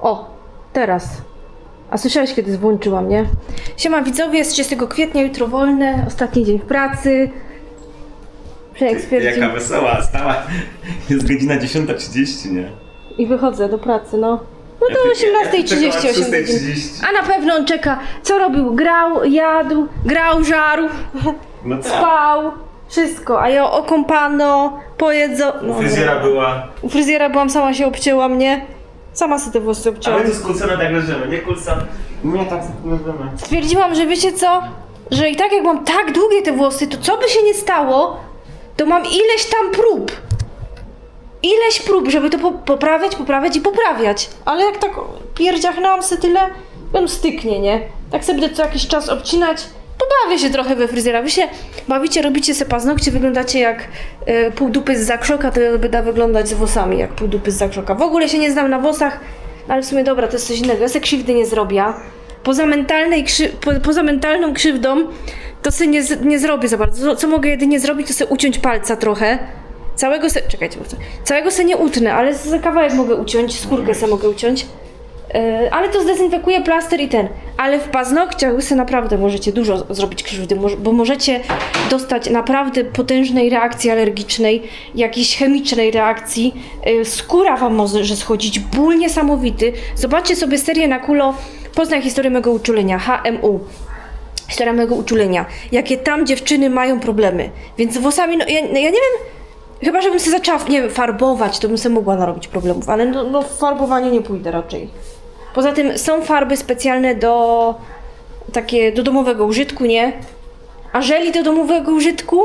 O, teraz. A słyszałeś, kiedy włączyłam, nie? Siema widzowie, jest 30 kwietnia, jutro wolne, ostatni dzień w pracy. Przemek stwierdził. Jaka wesoła, stała. Jest godzina 10.30, nie? I wychodzę do pracy, no. No to ja 18.30, czekam 8 od godzin. 6:30. A na pewno on czeka. Co robił? Grał, jadł, grał, żarł, No tak. spał, wszystko. A ja okąpano, pojedzo... U No, fryzjera była. u fryzjera byłam, sama się obcięłam, nie? Sama sobie te włosy Ale obcięłam. tu skrócone tak leżymy, nie kulsa. Nie tak leżymy. Stwierdziłam, że wiecie co? Że i tak jak mam tak długie te włosy, to co by się nie stało, to mam ileś tam prób. Ileś prób, żeby to po poprawiać, poprawiać i poprawiać. Ale jak tak pierdziachnęłam se tyle, on styknie, nie? Tak sobie będę co jakiś czas obcinać. Pobawię się trochę we fryzjera. Wy się bawicie, robicie se paznokcie, wyglądacie jak e, pół dupy z zakrzoka, to ja będę wyglądać z włosami jak pół dupy z zakrzoka. W ogóle się nie znam na włosach, ale w sumie dobra, to jest coś innego. Ja se krzywdy nie zrobię. Poza, mentalnej krzy po, poza mentalną krzywdą to se nie, nie zrobię za bardzo. Co, co mogę jedynie zrobić, to se uciąć palca trochę. Całego se... Czekajcie, bo? Całego se nie utnę, ale za kawałek mogę uciąć, skórkę se mogę uciąć. Yy, ale to zdezynfekuje plaster i ten. Ale w paznokciach wy se naprawdę możecie dużo zrobić krzywdy, bo możecie dostać naprawdę potężnej reakcji alergicznej, jakiejś chemicznej reakcji. Yy, skóra wam może schodzić, ból niesamowity. Zobaczcie sobie serię na kulo Poznaj historię mego uczulenia, HMU historia mojego uczulenia. Jakie tam dziewczyny mają problemy. Więc z włosami, no ja, no, ja nie wiem, chyba żebym się zaczęła, nie wiem, farbować, to bym sobie mogła narobić problemów, ale no, no farbowanie nie pójdę raczej. Poza tym są farby specjalne do takie do domowego użytku, nie? A żeli do domowego użytku?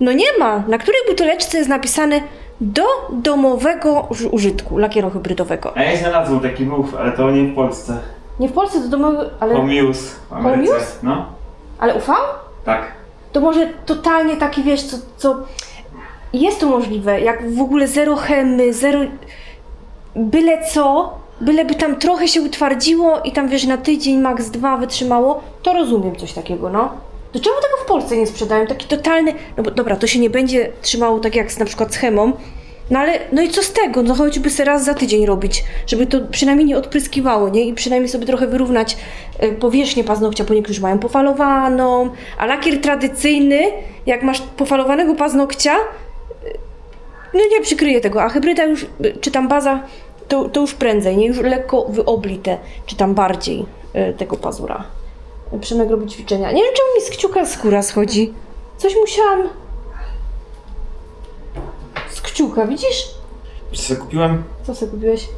No nie ma. Na której buteleczce jest napisane do domowego uż- użytku, lakieru hybrydowego. A ja znalazłem taki mów, ale to nie w Polsce. Nie w Polsce do domowego, ale, Homius w Ameryce. Homius? No, ale UV? tak. to może totalnie taki, wiesz, co, co jest to możliwe, jak w ogóle zero chemy, zero byle co, byleby tam trochę się utwardziło i tam, wiesz, na tydzień, max dwa wytrzymało, to rozumiem coś takiego, no. To czemu tego w Polsce nie sprzedają? Taki totalny, no bo dobra, to się nie będzie trzymało tak jak z, na przykład z chemą, no ale, no i co z tego? No choćby se raz za tydzień robić, żeby to przynajmniej nie odpryskiwało, nie? I przynajmniej sobie trochę wyrównać e, powierzchnię paznokcia, bo niektórzy mają pofalowaną, a lakier tradycyjny, jak masz pofalowanego paznokcia, e, no nie przykryje tego, a hybryda już, e, czy tam baza, to, to już prędzej, nie? Już lekko wyoblite, czy tam bardziej e, tego pazura. Przemek robi ćwiczenia. Nie wiem, czemu mi z kciuka skóra schodzi. Coś musiałam... Z kciuka, widzisz? Co kupiłem? Co sobie kupiłeś?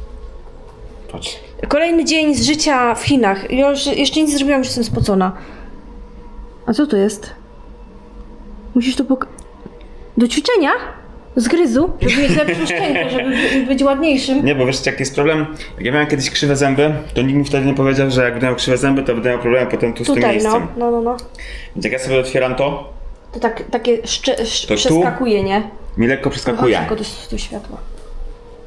Patrz. Kolejny dzień z życia w Chinach. Ja już jeszcze nic nie zrobiłam, już jestem spocona. A co to jest? Musisz to pok... Do ćwiczenia? Z gryzu? Żeby mieć lepszą szczękę, żeby być ładniejszym. Nie, bo wiesz jaki jest problem? Jak ja miałem kiedyś krzywe zęby, to nikt mi wtedy nie powiedział, że jak będę miał krzywe zęby, to będę miał problemy potem tu z tym Tutaj, no. miejscem. No, no, no. Więc jak ja sobie otwieram to, To tak, takie szcze, sz, tu? przeskakuje, nie? mi lekko przeskakuje. Tylko tu, tu światło.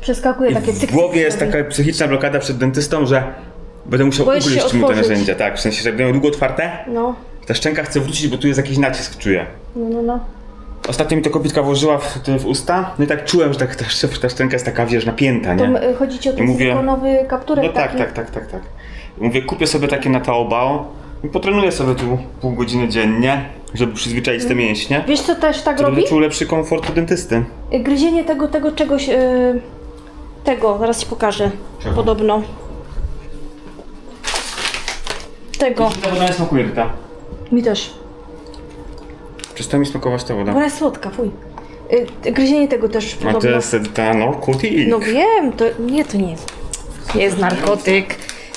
Przeskakuje I takie cyk, w głowie jest taka psychiczna blokada przed dentystą, że będę musiał Boisz ugryźć mu te narzędzia. Tak, w sensie, że miał długo otwarte, No, ta szczęka chce wrócić, bo tu jest jakiś nacisk, czuję. no, no, no. Ostatnio mi to kobitka włożyła w, w usta, no i tak czułem, że tak, ta, ta szczęka jest taka, wiesz, napięta, To nie? m- chodzi ci o ten mówię- silikonowy kapturek No tak, tak, tak, tak, tak. Mówię, kupię sobie takie na Taobao i potrenuję sobie tu pół godziny dziennie, żeby przyzwyczaić te mięśnie. Wiesz co też tak To robi? będę czuł lepszy komfort u dentysty. Gryzienie tego, tego czegoś. Yy, tego, zaraz ci pokażę. Czego? Podobno. Tego. Ta nie smakuje, Rita. Mi też. Przestań mi smakować ta Bo woda. ona jest słodka, fuj. Yy, gryzienie tego też A to podobno. jest ta narkotyk. No wiem, to nie, to nie jest. Nie jest narkotyk.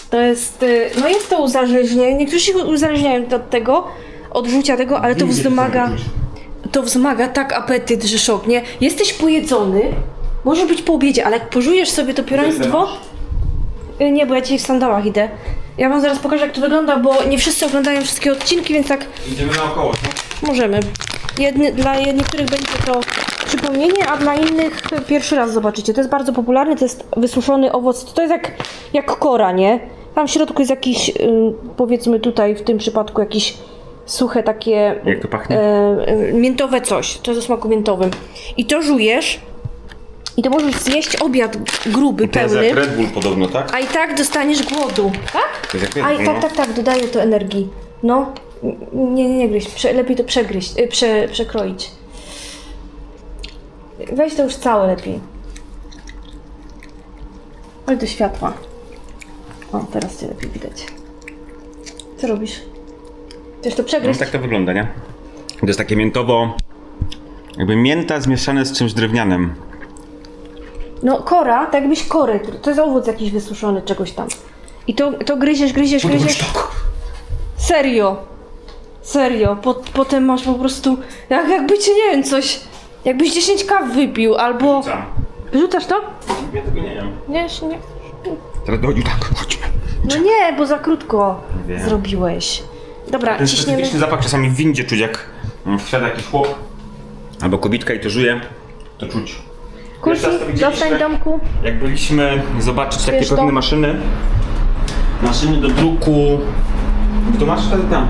To jest. Yy, no jest to uzależnienie. Niektórzy się uzależniają od tego, od rzucia tego, ale to wzmaga. to wzmaga tak apetyt, że szok, nie? Jesteś pojedzony, może być po obiedzie, ale jak pożujesz sobie to pióraństwo... Y, Nie, bo ja dzisiaj w sandałach idę. Ja wam zaraz pokażę, jak to wygląda, bo nie wszyscy oglądają wszystkie odcinki, więc tak Idziemy naokoło, co? Możemy. Jedny, dla niektórych będzie to przypomnienie, a dla innych pierwszy raz zobaczycie. To jest bardzo popularny, to jest wysuszony owoc. To jest jak, jak kora, nie? Tam w środku jest jakiś, y, powiedzmy tutaj w tym przypadku, jakieś suche takie Jak to pachnie? e, e, miętowe coś. To jest o smaku miętowym. I to żujesz I to możesz zjeść obiad gruby, To jest pełny, jak Red Bull podobno, tak? a i tak dostaniesz głodu. Tak? To jest jak A i tak, no. tak, tak, dodaje to energii. No, nie, nie, nie gryź, prze, lepiej to przegryźć, y, prze, przekroić. Weź to już całe lepiej. Chodź do światła. O, teraz cię lepiej widać. Co robisz? Chcesz to No przegryźć? tak to wygląda, nie? To jest takie miętowo... Jakby mięta zmieszane z czymś drewnianym. No, kora, tak jakbyś korę, to jest owoc jakiś wysuszony, czegoś tam. I to, to gryziesz, gryziesz, gryziesz. Serio. Serio. Po, potem masz po prostu, jak, jakby cię, nie wiem, coś, jakbyś 10 kaw wypił, albo... Wrzucam. Wyrzucasz to? Ja tego nie wiem. Nie, jeszcze nie. Teraz dochodzi tak, chodźmy. No nie, bo za krótko Wiem. zrobiłeś. Dobra, Ten ciśniemy. specyficzny zapach czasami w windzie czuć, jak mm, wsiada jakiś chłop albo kobitka i to żuje, to czuć. To widzieliśmy, zostań w domku. Jak byliśmy zobaczyć takie Wiesz pewne to? maszyny, maszyny do druku... To masz tam.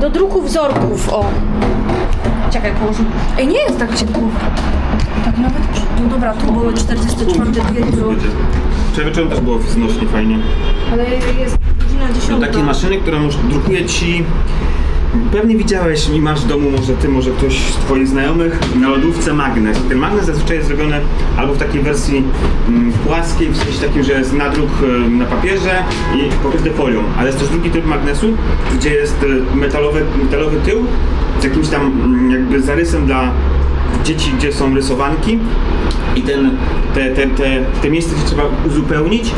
Do druku wzorków, o. Czekaj, położę. Ej, nie jest tak ciepło. Tak nawet, no dobra, tu były 44 dwie jutro, Wczoraj wieczorem też było znośnie fajnie. ale jest godzina 10. To takie maszyny, które już drukuje ci. Pewnie widziałeś i masz w domu, może ty, może ktoś z twoich znajomych, na lodówce magnes. Ten magnes zazwyczaj jest zrobiony albo w takiej wersji mm, płaskiej, w sensie takim, że jest nadruk e, na papierze i pokryty folią. Ale jest też drugi typ magnesu, gdzie jest e, metalowy, metalowy tył z jakimś tam mm, jakby zarysem dla dzieci, gdzie są rysowanki i ten, te, te, te, te miejsce, gdzie trzeba uzupełnić,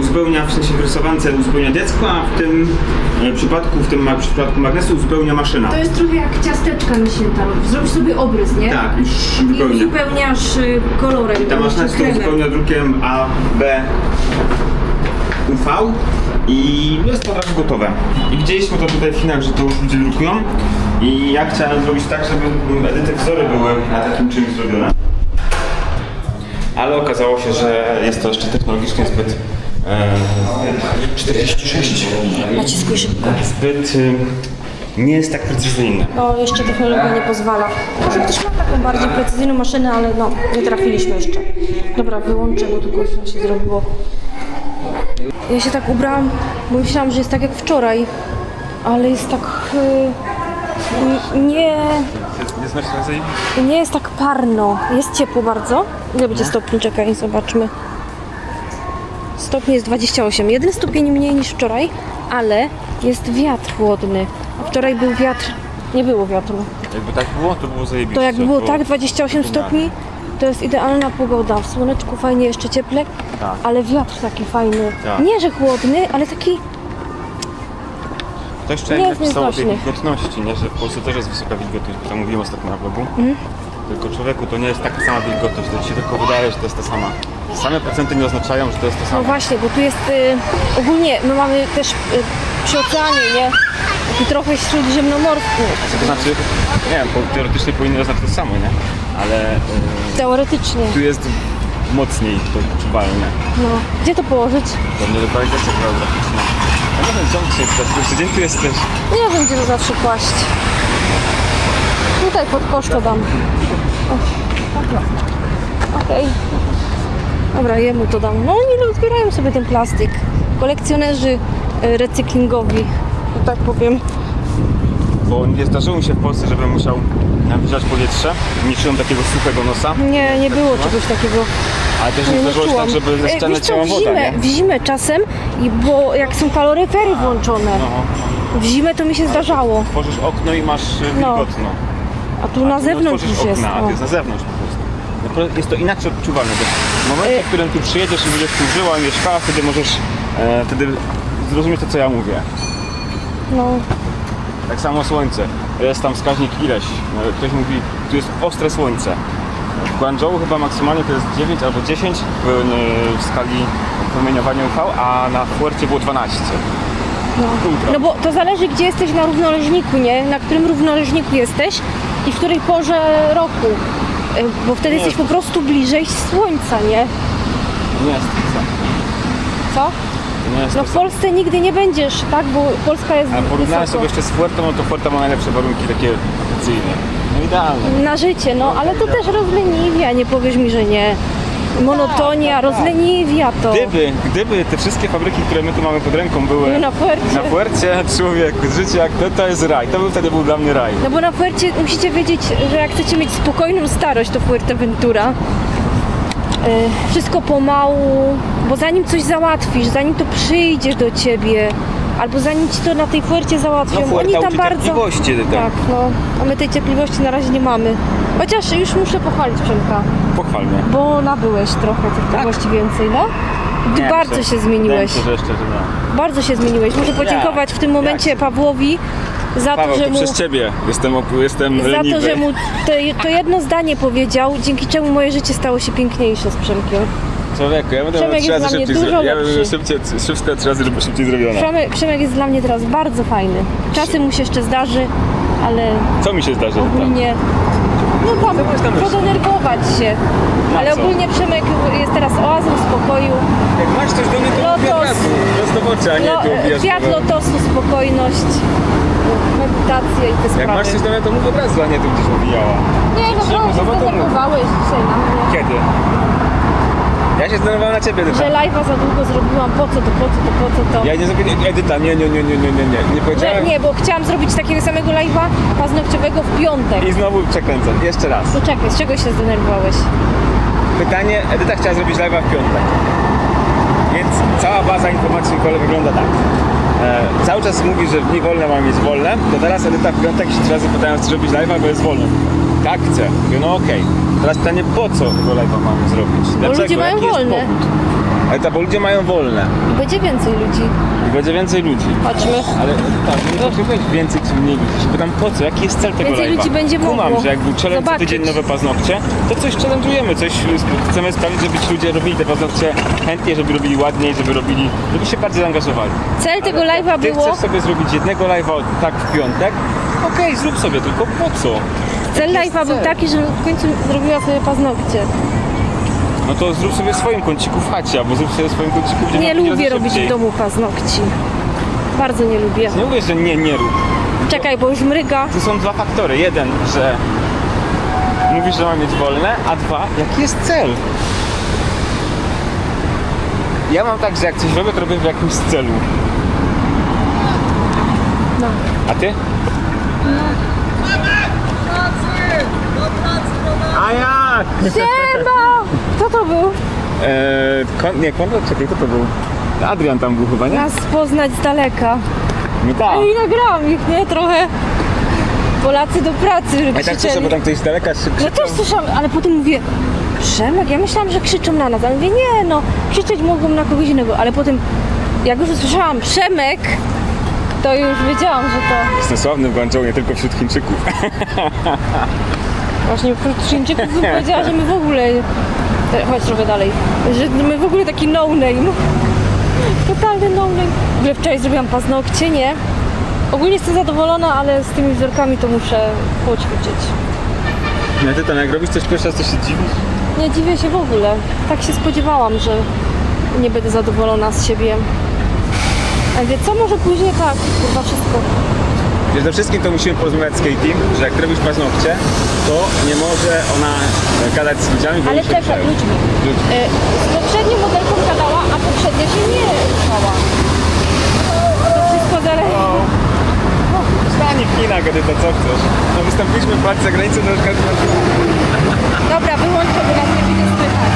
uzupełnia w sensie w rysowance uzupełnia dziecko, a w tym e, przypadku, w tym ma- przypadku magnesu uzupełnia maszyna. To jest trochę jak ciasteczka na śniadanie. Zrobisz sobie obrys, nie? Tak, już I uzupełniasz y, kolorem. Ta maszyna kremem. uzupełnia drukiem A, B, UV i jest to raczej gotowe. I widzieliśmy to tutaj w Chinach, że to już ludzie drukują i ja chciałem zrobić tak, żeby edyty wzory były na takim czymś zrobione. Ale okazało się, że jest to jeszcze technologicznie zbyt e, 46 Naciskuj szybko. zbyt y, nie jest tak precyzyjne. No, jeszcze technologia nie pozwala. Może ktoś ma taką bardziej precyzyjną maszynę, ale no, nie trafiliśmy jeszcze. Dobra, wyłączę, bo tu głośno się zrobiło. Ja się tak ubrałam, bo myślałam, że jest tak jak wczoraj, ale jest tak... y, n- nie... Nie na zajebiście. Nie jest tak parno. Jest ciepło bardzo. Ile będzie stopni? Czekaj, zobaczmy. Stopni jest 28. Jeden stopień mniej niż wczoraj, ale jest wiatr chłodny. A wczoraj był wiatr. Nie było wiatru. Jakby tak było, to było zajebiście. To jak było tak 28 stopni, to jest idealna pogoda. W słoneczku fajnie, jeszcze cieple, Tak. ale wiatr taki fajny. Tak. Nie, że chłodny, ale taki To jeszcze jak jest napisało o tej nieznośny. wilgotności, nie? że w Polsce też jest wysoka wilgotność, bo to mówiłem ostatnio na blogu. Mhm. Tylko człowieku to nie jest taka sama wilgotność, to ci się tylko wydaje, że to jest ta sama. Same procenty nie oznaczają, że to jest to No samo. właśnie, bo tu jest y, ogólnie, my mamy też y, przy oceanie, nie? Taki trochę śródziemnomorski. To znaczy, nie wiem, bo teoretycznie powinno oznaczać to samo, nie? Ale y, Teoretycznie. tu jest mocniej to czuwalne. No. Gdzie to położyć? Pewnie lokalizacja geograficzna. Ja nie wiem, on dzisiaj przed tydzień tu jesteś. Nie wiem, gdzie to zawsze kłaść. Tutaj pod kosz to dam. Okej. Dobra, jemu to dam. No oni rozbierają sobie ten plastik. Kolekcjonerzy y, recyklingowi, tak powiem. Bo nie zdarzyło mi się w Polsce, żebym musiał nawilżać powietrze. Nie czułem takiego suchego nosa. Nie, nie było czegoś takiego. Ale też nie, zdarzyło się tak, żeby ze E, ściany leciała w woda, zimę, nie? w zimę czasem, i bo jak są kaloryfery włączone, No, w zimę to mi się zdarzało. tworzysz okno i masz y, No. wilgotno. A tu na zewnątrz otworzysz już jest. okna, a o. to jest na zewnątrz po prostu. No, pro- jest to inaczej odczuwalne. bo W momencie, Y- w którym tu przyjedziesz i będziesz tu żyła i mieszkała, wtedy możesz e, wtedy zrozumieć to, co ja mówię. No. Tak samo słońce. Jest tam wskaźnik ileś. E, Ktoś mówi, tu jest ostre słońce. W Guangzhou chyba maksymalnie to jest 9 albo 10 w, w skali promieniowania UV, a na Fuercie było 12. Ultra. No bo to zależy, gdzie jesteś na równoleżniku, nie? Na którym równoleżniku jesteś i w której porze roku. Y, Bo wtedy Nie. jesteś po prostu bliżej słońca, nie? Nie jest to Co? No to w Polsce nigdy nie będziesz, tak? Bo Polska jest A porównałem wysoko. sobie jeszcze z Fuertą, no to Fuerta ma najlepsze warunki takie wakacyjne. No idealne. Na życie, no ale to też rozleniwia, nie powiesz mi, że nie. Monotonia, rozleniwia to. Gdyby, gdyby te wszystkie fabryki, które my tu mamy pod ręką były Były na Fuercie. na Fuercie, człowiek, życie jak to, to jest raj. To był wtedy był dla mnie raj. No bo na Fuercie musicie wiedzieć, że jak chcecie mieć spokojną starość, to Fuerteventura. Y, wszystko pomału, bo zanim coś załatwisz, zanim to przyjdzie do ciebie, albo zanim ci to na tej Fuercie załatwią, No, oni tam bardzo... cierpliwości, tak. Tak, no, a my tej cierpliwości na razie nie mamy. Chociaż już muszę pochwalić Przemka, Pochwal mnie. bo nabyłeś trochę cierpliwości więcej, no. Ty Nie, bardzo myślę- się zmieniłeś. Że jeszcze, że nie. Bardzo się zmieniłeś. Muszę podziękować w tym momencie Pawłowi za Paweł, to, że to mu... przez ciebie jestem, jestem Za leniwy. to, że mu to, to jedno zdanie powiedział, dzięki czemu moje życie stało się piękniejsze z Przemkiem. Człowieku, ja będę Przemek trzy jest razy dla mnie szybciej dużo zro- Ja bym lepszy. szybciej, wszystko trzy razy szybciej zrobione. Przemek, Przemek jest dla mnie teraz bardzo fajny. Czasem mu się jeszcze zdarzy, ale Co mi się zdarzy? tam? ogólnie... No tam, myśli? podenerwować się. Na Ale co? ogólnie Przemek jest teraz oazą spokoju. Jak masz coś do mnie, to Lotos. razu. Prosto w oczy, a nie No, tu kwiat głową. lotosu, spokojność, medytacja i te Jak sprawy. masz coś do mnie, to mów od razu, a nie gdzieś obijała. Nie, no Czemu? trochę się Zobacz, to mów. zdenerwowałeś dzisiaj na mnie. Kiedy? Ja się zdenerwowałem na ciebie, Edyta. Że live'a za długo zrobiłam, po co to, po co to, po co to. Ja nie zrobię... nie- Edyta, nie, nie, nie, nie, nie, nie, nie. Nie Że, powiedziałem... nie, bo chciałam zrobić takiego samego live'a paznokciowego w piątek. I znowu przekręcam. Jeszcze raz. To czekaj, z czego się zdenerwowałeś? Pytanie, Edyta chciała zrobić live'a w piątek. Więc cała baza informacji Nikole wygląda tak. E, cały czas mówi, że w dni wolne mamy mieć wolne, to teraz Edyta w piątek się trzy razy pytają, chce zrobić live'a, bo jest wolny. Tak chcę. Mówię, no okej. Teraz pytanie, po co tego live'a mamy zrobić? Dlaczego? ludzie mają Jaki jest wolne. powód? Edyta, bo ludzie mają wolne. I będzie więcej ludzi. I będzie więcej ludzi. Chodźmy. Ale tak, nie potrzebujesz więcej czy mniej ludzi. Się pytam po co, jaki jest cel tego Więcej live'a? ludzi będzie Kumam, mogło że jak był challenge co zobaczyć. tydzień nowe paznokcie, to coś challenge'ujemy, coś chcemy sprawić, żeby ci ludzie robili te paznokcie chętniej, żeby robili ładniej, żeby robili, żeby się bardziej zaangażowali. Cel tego Ale live'a Ty było, chcesz sobie zrobić jednego live'a tak w piątek? Okej, zrób sobie, tylko po co? cel live'a był cel? taki, że w końcu zrobiła sobie paznokcie. No to zrób sobie w swoim kąciku w chacie, albo zrób sobie w swoim kąciku, gdzie Nie ma pięć lubię robić w domu paznokci. Bardzo nie lubię. Nie mówię, że nie, nie rób. Czekaj, bo już mryga. Tu są dwa faktory. Jeden, że mówisz, że mam mieć wolne, a dwa, jaki jest cel? Ja mam tak, że jak coś robię, to robię w jakimś celu. No. A ty? A jak? Siema! Kto to był? Eee, kon, nie, Konrad, czekaj, kto to był? Adrian tam był chyba, nie? Nas poznać z daleka. No tak. No i nagrałam ich, nie? Trochę. Polacy do pracy A i tak słyszę, krzyczeli. bo tam ktoś z daleka się No też słyszałam, ale potem mówię, Przemek, ja myślałam, że krzyczą na nas, ale mówię, nie no, krzyczeć mogą na kogoś innego, ale potem, jak już usłyszałam Przemek, to już wiedziałam, że to Jestem sławny w Guangzhou, nie tylko wśród Chińczyków. właśnie wśród Chińczyków bym powiedziała, że my w ogóle, chodź trochę dalej, że my w ogóle taki no name, totalny no name. W ogóle wczoraj zrobiłam paznokcie, nie? Ogólnie jestem zadowolona, ale z tymi wzorkami to muszę poćwiczyć. No ty tam, jak robisz coś pierwszy raz, to się dziwisz? Nie dziwię się w ogóle. Tak się spodziewałam, że nie będę zadowolona z siebie. A wie co, może później tak, kurwa wszystko. Przede wszystkim to musimy porozmawiać z Katie, że jak robisz paznokcie, to nie może ona e, gadać z ludziami, bo Ale ruszają. ludźmi. Ludźmi. E, z poprzednią modelką gadała, a poprzednia się nie ruszała. To wszystko zależy. Stani w Chinach, kiedy to co chcesz. No wystąpiliśmy w walce za granicą, to już każdy ma Dobra, wyłączę, bo nas nie będzie słychać.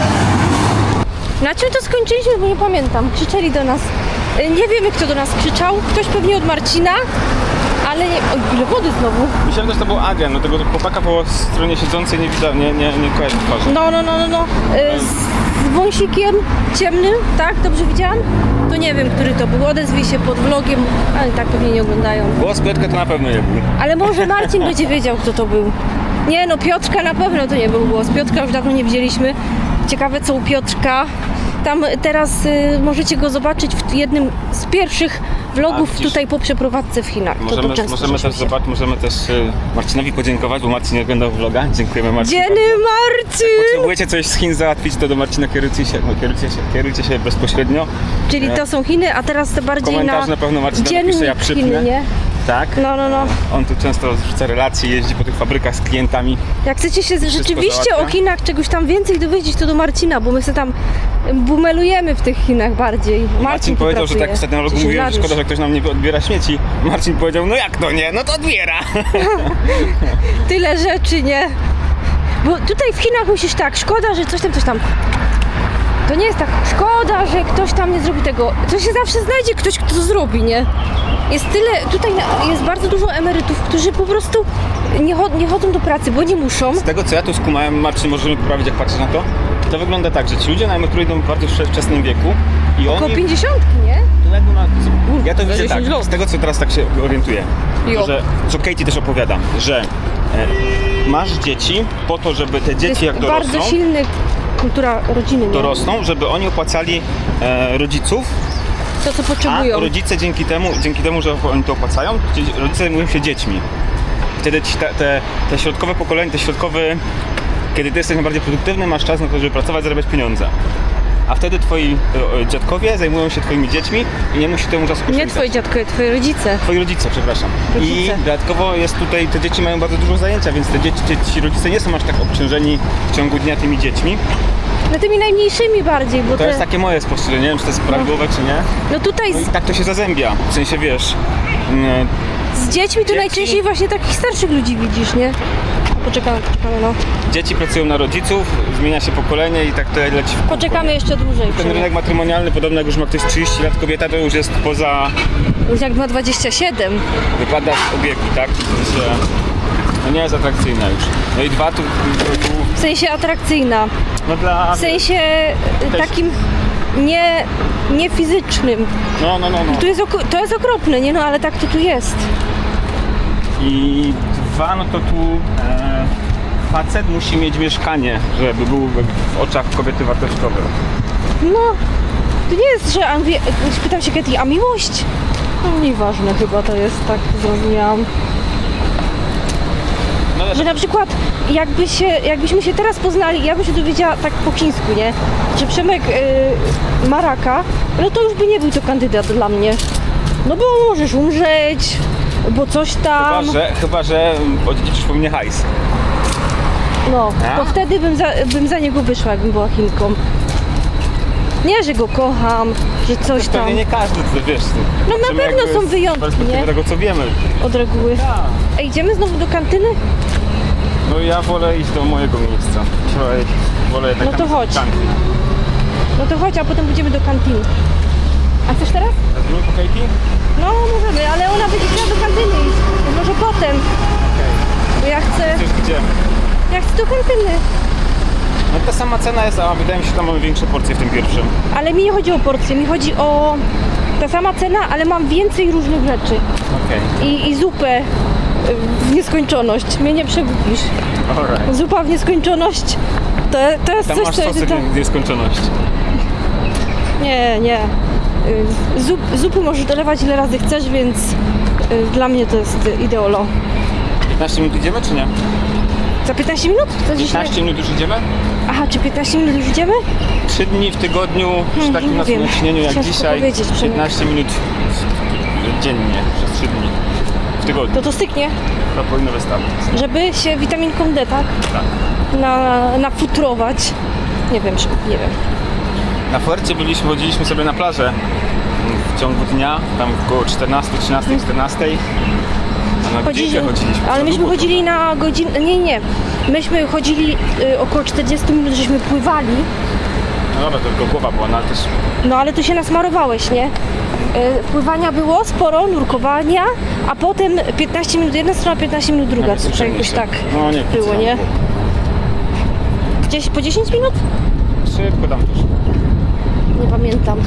Na czym to skończyliśmy, bo nie pamiętam. Krzyczeli do nas. E, Nie wiemy, kto do nas krzyczał. Ktoś pewnie od Marcina, ale nie... O, ile wody znowu. Myślałem, że to był Adrian, no tego chłopaka po stronie siedzącej nie widzę, nie, nie, nie kojarzę twarzy. No, no, no, no, no. E, Z wąsikiem ciemnym, tak? Dobrze widziałam? To nie wiem, który to był. Odezwij się pod vlogiem, ale tak pewnie nie oglądają. Głos Piotrka to na pewno nie był. Ale może Marcin będzie wiedział, kto to był. Nie no, Piotrka na pewno to nie był głos. Piotrka już dawno nie widzieliśmy. Ciekawe co u Piotrka. Tam teraz y, możecie go zobaczyć w jednym z pierwszych vlogów widzisz? tutaj po przeprowadzce w Chinach. to, Możemy, często możemy też zobaczyć, możemy też y, Marcinowi podziękować, bo Marcin nie oglądał vloga. Dziękujemy Marcin. Dzieny Marcin! Potrzebujecie coś z Chin załatwić, to do Marcina kierujcie się, no, kierujcie się, kierujcie się bezpośrednio. Czyli to są Chiny, a teraz to bardziej Komentarz na, na pewno Marcin dziennik napisze, ja przypnę. Chiny, nie? Tak? No, no, no. On tu często zrzuca relacje, jeździ po tych fabrykach z klientami. Jak chcecie się rzeczywiście o Chinach czegoś tam więcej dowiedzieć, to do Marcina, bo my sobie tam bumelujemy w tych Chinach bardziej. Marcin, Marcin powiedział, że pracuje. tak ostatnio 10 mówiłem, że szkoda, że ktoś nam nie odbiera śmieci. Marcin powiedział, no jak to nie? No to odbiera. Tyle rzeczy, nie? Bo tutaj w Chinach musisz tak, szkoda, że coś tam, coś tam. To nie jest tak, szkoda, że ktoś tam nie zrobi tego. To się zawsze znajdzie ktoś, kto to zrobi, nie? Jest tyle, tutaj jest bardzo dużo emerytów, którzy po prostu nie, cho- nie chodzą do pracy, bo nie muszą. Z tego co ja tu skumałem, Marcin może mnie poprawić jak patrzysz na to, to wygląda tak, że ci ludzie na emeryturę idą w bardzo wcze- wczesnym wieku i Około oni... 50, nie? No jakby ma- Ja to widzę 10 tak, lat. z tego co teraz tak się orientuję, Jo. że co Katie też opowiada, że e, masz dzieci po to, żeby te dzieci jak dorosną, bardzo silny kultura rodziny, nie? dorosną, żeby oni opłacali e, rodziców, To, co a potrzebują. rodzice dzięki temu, dzięki temu, że oni to opłacają, rodzice zajmują się dziećmi. Wtedy ci te, te, te środkowe pokolenie, te środkowy, kiedy ty jesteś najbardziej produktywny, masz czas na to, żeby pracować, zarabiać pieniądze. A wtedy twoi e, dziadkowie zajmują się twoimi dziećmi i nie musi temu czasu Nie poświęcać. twoi dziadkowie, twoi rodzice. Twoi rodzice, przepraszam. I Rodzice. dodatkowo jest tutaj, te dzieci mają bardzo dużo zajęcia, więc te dzieci, ci rodzice nie są aż tak obciążeni w ciągu dnia tymi dziećmi. No tymi najmniejszymi bardziej, bo To te... jest takie moje spostrzeżenie, nie wiem czy to jest prawidłowe czy nie. No tutaj No i z, tak to się zazębia, w sensie wiesz, mm, z dziećmi to Dzieci- najczęściej właśnie takich starszych ludzi widzisz, nie? Poczekamy, poczekamy, no. dzieci pracują na rodziców, zmienia się pokolenie i tak to leci w kółko. Poczekamy jeszcze dłużej. Ten rynek matrymonialny, podobno jak już ma ktoś 30 lat, kobieta to już jest poza, Już jak ma 27. wypada z obiegu, tak? W sensie, no nie jest atrakcyjna już. No i dwa, tu, tu, tu W sensie atrakcyjna. no dla... W sensie y, Też. takim nie, nie fizycznym. No, no, no, no. To jest, ok- to jest okropne, nie? No ale tak to tu jest. I dwa, no to tu e, facet musi mieć mieszkanie, żeby był w oczach kobiety wartościowy. No, to nie jest, że... a wie- Pytam się Katy, a miłość? No nieważne chyba to jest, tak zrozumiałam. Że na przykład jakby się, jakbyśmy się teraz poznali, ja bym się dowiedziała tak po chińsku, nie? Że Przemek y, ma raka, no to już by nie był to kandydat dla mnie. No bo możesz umrzeć, bo coś tam. Chyba, że, chyba, że odziedziczysz po mnie hajs. No, A? to wtedy bym za, bym za niego wyszła, jakbym była Chinką. Nie, że go kocham, że coś tam. Pewnie nie każdy, to wiesz. No na pewno są wyjątki, nie? tego, co wiemy. Od reguły. Ej, idziemy znowu do kantyny? No ja wolę iść do mojego miejsca. Wczoraj wolę jednak No to tam chodź. kanty. No to chodź, a potem pójdziemy do kantyny. A chcesz teraz? A z nim po Katie? No, możemy, ale ona będzie chciała do kantyny iść. Więc Może potem. Bo ja chcę. Przecież gdzie? Ja chcę do kantyny. No ta sama cena jest, a wydaje mi się, że tam mamy większe porcje w tym pierwszym. Ale mi nie chodzi o porcję, mi chodzi o. Ta sama cena, ale mam więcej różnych rzeczy. Okej. I, i zupę w nieskończoność. Mnie nie przegubisz. Alright. Zupa w nieskończoność. To, to jest Tam coś, masz co. sosy To, w nieskończoność. nie, nie. Y, Zup, zupy możesz dolewać ile razy chcesz, więc y, dla mnie to jest ideolo. 15 minut idziemy, czy nie? Za 15 minut? To dzisiaj... 15 minut już idziemy? Aha, czy 15 minut już idziemy? Trzy dni w tygodniu przy takim nie wiem. natchnieniu jak Ciężko dzisiaj. powiedzieć, Przemek. 15 minut dziennie przez 3 dni. W tygodniu. To to styknie, To powinno wystarczyć. żeby się witaminką D, tak? Tak. Na, nafutrować. Nie wiem, nie wiem. Na Fuercie byliśmy, chodziliśmy sobie na plażę w ciągu dnia, tam około 14, 13, 14. A na chodziliśmy. ale myśmy chodzili na godzinę, nie, nie. Myśmy chodzili y, około 40 minut, żeśmy pływali. No dobra, tylko głowa była, no ale też No ale tu się nasmarowałeś, nie? Y, Pływania było sporo, nurkowania, a potem 15 minut jedna strona, 15 minut druga. jakoś To jakoś się- tak no, nie, było, nie? Gdzieś po 10 minut? Szybko tam też. Nie pamiętam.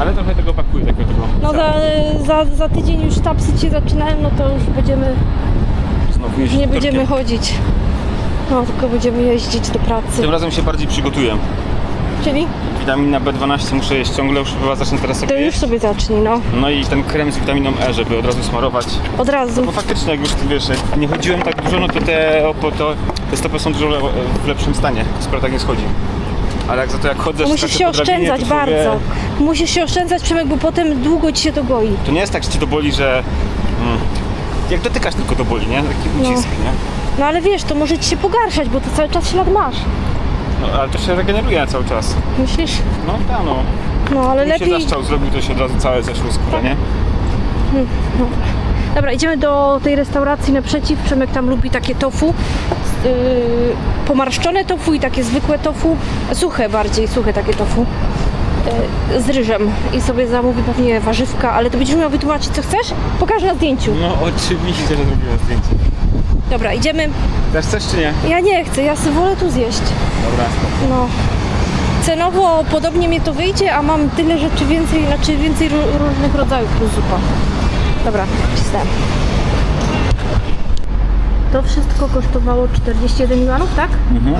Ale trochę tego pakuje, takiego. No za, za, za tydzień już tapsy się zaczynają, no to już będziemy, Znowu nie będziemy chodzić. No, tylko będziemy jeździć do pracy. Tym razem się bardziej przygotuję. Czyli? Witamina B12 muszę jeść ciągle, już chyba zacznę teraz sobie To już jeść. sobie zacznij, no. No i ten krem z witaminą E, żeby od razu smarować. Od razu. Bo faktycznie, jak już wiesz, jak nie chodziłem tak dużo, no to te, opo, to, te stopy są dużo le, w lepszym stanie. Skoro tak nie schodzi. ale jak za to jak chodzę To musisz się oszczędzać bardzo. Musisz się oszczędzać, Przemek, bo potem długo ci się to goi. To nie jest tak, że cię to boli, że... Mm, jak dotykasz tylko to boli, nie? Taki ucisk, nie? No ale wiesz, to może ci się pogarszać, bo to cały czas ślad masz. No, ale to się regeneruje cały czas. Myślisz? No tak, no. No ale się lepiej... zaszczał zrobił, to się od razu całe zeszło skórę, nie? Dobra, idziemy do tej restauracji naprzeciw. Przemek tam lubi takie tofu. Yy, pomarszczone tofu i takie zwykłe tofu. Suche bardziej, suche takie tofu. Yy, z ryżem. I sobie zamówi pewnie warzywka, ale to będziesz miał wytłumaczyć co chcesz? Pokażę na zdjęciu. No oczywiście, że zrobiłem zdjęcie. Dobra, idziemy. Też coś czy nie? Ja nie chcę, ja sobie wolę tu zjeść. Dobra. No. Cenowo podobnie mnie to wyjdzie, a mam tyle rzeczy więcej, znaczy więcej ró- różnych rodzajów plus zupa. Dobra, cisnę. To wszystko kosztowało 41 milionów, tak? Mhm.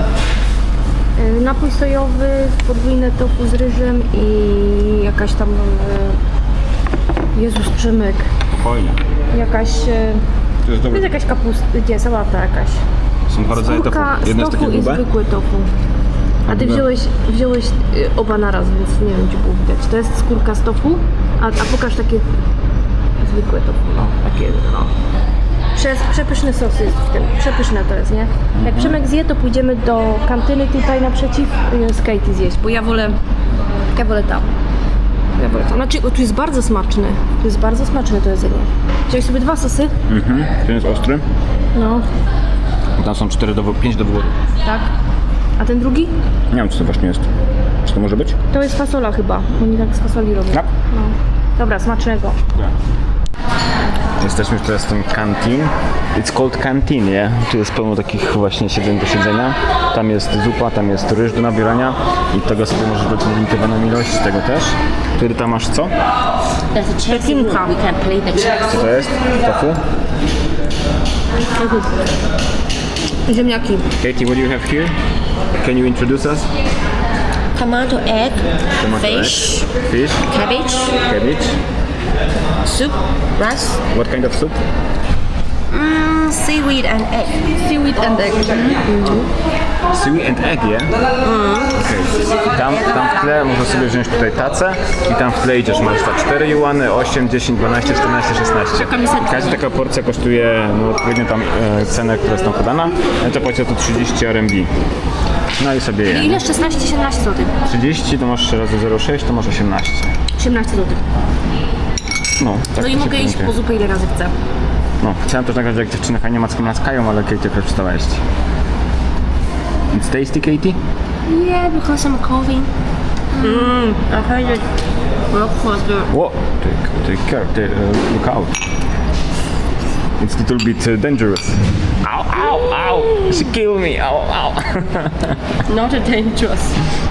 Y, Napój sojowy, podwójne tofu z ryżem i jakaś tam... y, Jezus, Przemek. Spokojnie. Jakaś... y, To jest To dobre. jest jakaś kapusta, nie, sałata jakaś. Są dwa rodzaje tofu. Jedno z takie tofu i grube. zwykłe tofu. A ty grube. wziąłeś, wziąłeś y, oba naraz, więc nie wiem, czy było widać. To jest skórka z tofu, a, a pokaż takie zwykłe tofu. No, takie, no. Przez, przepyszny sos jest w tym. Przepyszne to jest, nie? Jak Przemek zje, to pójdziemy do kantyny tutaj naprzeciw y, z Katie zjeść, bo ja wolę, ja wolę tam. Ja wolę tam. Znaczy, o, tu jest bardzo smaczny. Tu jest bardzo smaczne to jedzenie. Wziąłeś sobie dwa sosy? Mhm. Ten jest ostry. No, Tam są cztery do, pięć dowodów. tak. A ten drugi? Nie wiem, co to właśnie jest. Co to może być? To jest fasola chyba. Oni tak z fasoli robią. Tak. No. Dobra, smacznego. Jesteśmy już teraz w tym canteen. It's called canteen, nie? Tu jest pełno takich właśnie siedzeń do siedzenia. Tam jest zupa, tam jest ryż do nabierania i tego sobie możesz brać limitowaną ilość, tego też. Ty tam masz co? There's a chess room. We can play the chess. Co to jest? Tofu? Ziemniaki. Katie, what do you have here? Can you introduce us? Tomato egg, Tomato fish, egg, fish, cabbage, cabbage. Soup, rice, What kind of soup? mm, seaweed and egg. Seaweed and egg. Seaweed and egg, yeah? Okay. Tam, tam w tle możesz sobie wziąć tutaj tacę i tam w tle idziesz. Masz za 4 juany, 8, 10, 12, 14, 16. I każda taka porcja kosztuje no, odpowiednio tam e, cenę, która jest tam podana. No to płaci to 30 RMB. No i sobie je. Ile? 16-17 zł. 30 to masz razy 0,6 to masz 18. 18 zł. No, tak No i to się mogę iść prezentuje. po zupę ile razy chcę. No, chciałem też nagrać jak dziewczyny fajnie macką mackają, ale Katie akurat przestała jeść. It's tasty, Katie? Yeah, because I'm coughing. Mm, I heard it work for the Whoa, take, take care, take, uh, look out. It's a little bit uh, dangerous. Ow, ow, ow! She killed me, ow, ow. not dangerous.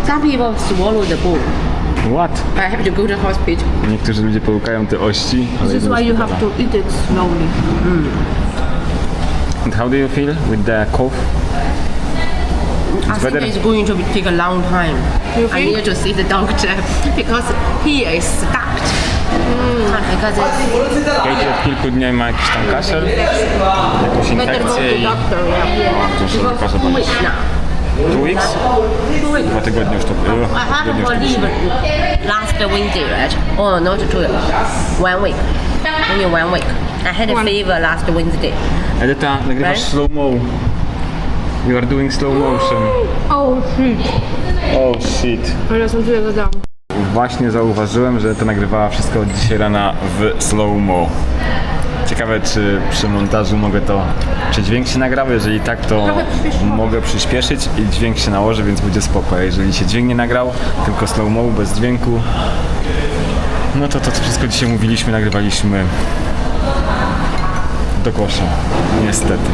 Some people swallow the bone. What? I have to go to hospital. Niektórzy ludzie połykają te ości. ale This is idą why do you have to eat it slowly. And how do you feel with the cough? I better- think it's going to be- take a long time. I need to see the doctor because he is stuck. Because it's Katie od kilku dni ma jakiś tam kaszel, jakąś better go to infekcję i doctor. Yeah. muszę lekarza now. Two weeks? Dwa tygodnie już to było. I leave było. last Wednesday, right? Oh, not two, one week. Only one week. I had a fever last Wednesday. Edyta, nagrywasz Right? slow mo. You are doing slow motion. Oh shit. Oh shit. Ale są czuję gadam. Właśnie zauważyłem, że to nagrywała wszystko od dzisiaj rana w slow-mo. Ciekawe, czy przy montażu mogę to, czy dźwięk się nagrał, jeżeli tak, to mogę przyspieszyć i dźwięk się nałoży, więc będzie spoko. A Jeżeli się dźwięk nie nagrał, tylko slow-mo bez dźwięku, no to to, wszystko dzisiaj mówiliśmy, nagrywaliśmy do kosza. Niestety.